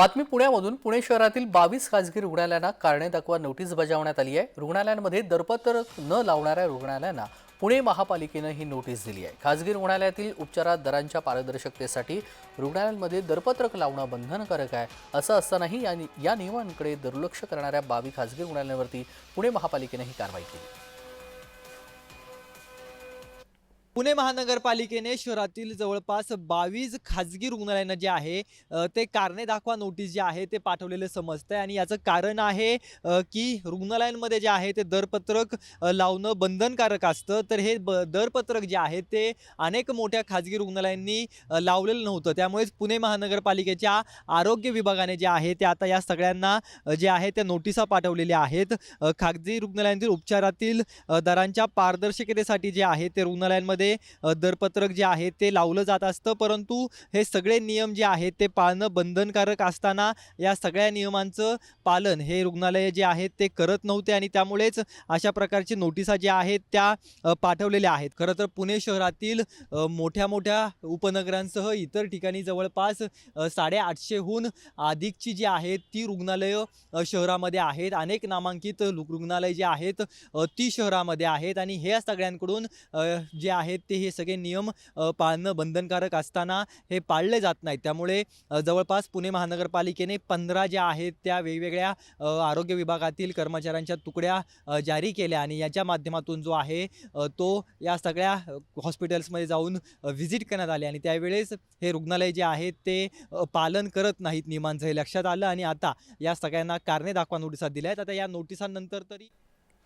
बातमी पुण्यामधून. पुणे शहरातील बावीस खासगी रुग्णालयांना कारणे दाखवा नोटीस बजावण्यात आली आहे. रुग्णालयांमध्ये दरपत्र न लावणाऱ्या रुग्णालयांना पुणे महापालिकेनं ही नोटीस दिली आहे. खासगी रुग्णालयातील उपचारात दरांच्या पारदर्शकतेसाठी रुग्णालयांमध्ये दरपत्रक लावणं बंधनकारक आहे. असं असतानाही या या नियमांकडे दुर्लक्ष करणाऱ्या बावी खासगी रुग्णालयांवरती पुणे महापालिकेनं ही कारवाई केली. पुणे महानगरपालिकेने शहरातील जवळपास बावीस खाजगी रुग्णालयांना जे आहे ते कारणे दाखवा नोटीस जे आहे ते पाठवलेलं समजतंय. आणि याचं कारण आहे की रुग्णालयांमध्ये जे आहे ते दरपत्रक लावणं बंधनकारक असतं. तर हे ब दरपत्रक जे आहे ते अनेक मोठ्या खाजगी रुग्णालयांनी लावलेलं नव्हतं. त्यामुळेच पुणे महानगरपालिकेच्या आरोग्य विभागाने जे आहे ते आता या सगळ्यांना जे आहे त्या नोटिसा पाठवलेल्या आहेत. खाजगी रुग्णालयांतील उपचारातील दरांच्या पारदर्शकतेसाठी जे आहे ते रुग्णालयांमध्ये अ, दरपत्रक जे आहे ते लावलं जात असतं. परंतु हे सगळे नियम जे आहेत ते पाळणं बंधनकारक असताना या सगळ्या नियमांचं पालन हे रुग्णालय जे आहेत ते करत नव्हते आणि त्यामुळेच अशा प्रकारची नोटिसा ज्या आहेत त्या पाठवलेल्या आहेत. खरं तर पुणे शहरातील मोठ्या मोठ्या उपनगरांसह इतर ठिकाणी जवळपास साडेआठशेहून अधिकची जी आहेत ती रुग्णालयं शहरामध्ये आहेत. अनेक नामांकित रुग्णालय जे आहेत ती शहरामध्ये आहेत. आणि ह्या सगळ्यांकडून जे आहे आहेत ते हे सगळे नियम पाळणं बंधनकारक असताना हे पाळले जात नाहीत. त्यामुळे जवळपास पुणे महानगरपालिकेने पंधरा ज्या आहेत त्या वेगवेगळ्या आरोग्य विभागातील कर्मचाऱ्यांच्या तुकड्या जारी केल्या आणि याच्या माध्यमातून जो आहे तो या सगळ्या हॉस्पिटल्समध्ये जाऊन व्हिजिट करण्यात आले. आणि त्यावेळेस हे रुग्णालय जे आहे ते पालन करत नाहीत नियमांचं हे लक्षात आलं. आणि आता या सगळ्यांना कारणे दाखवा नोटिसा दिल्या आहेत. आता या नोटिसांनंतर तरी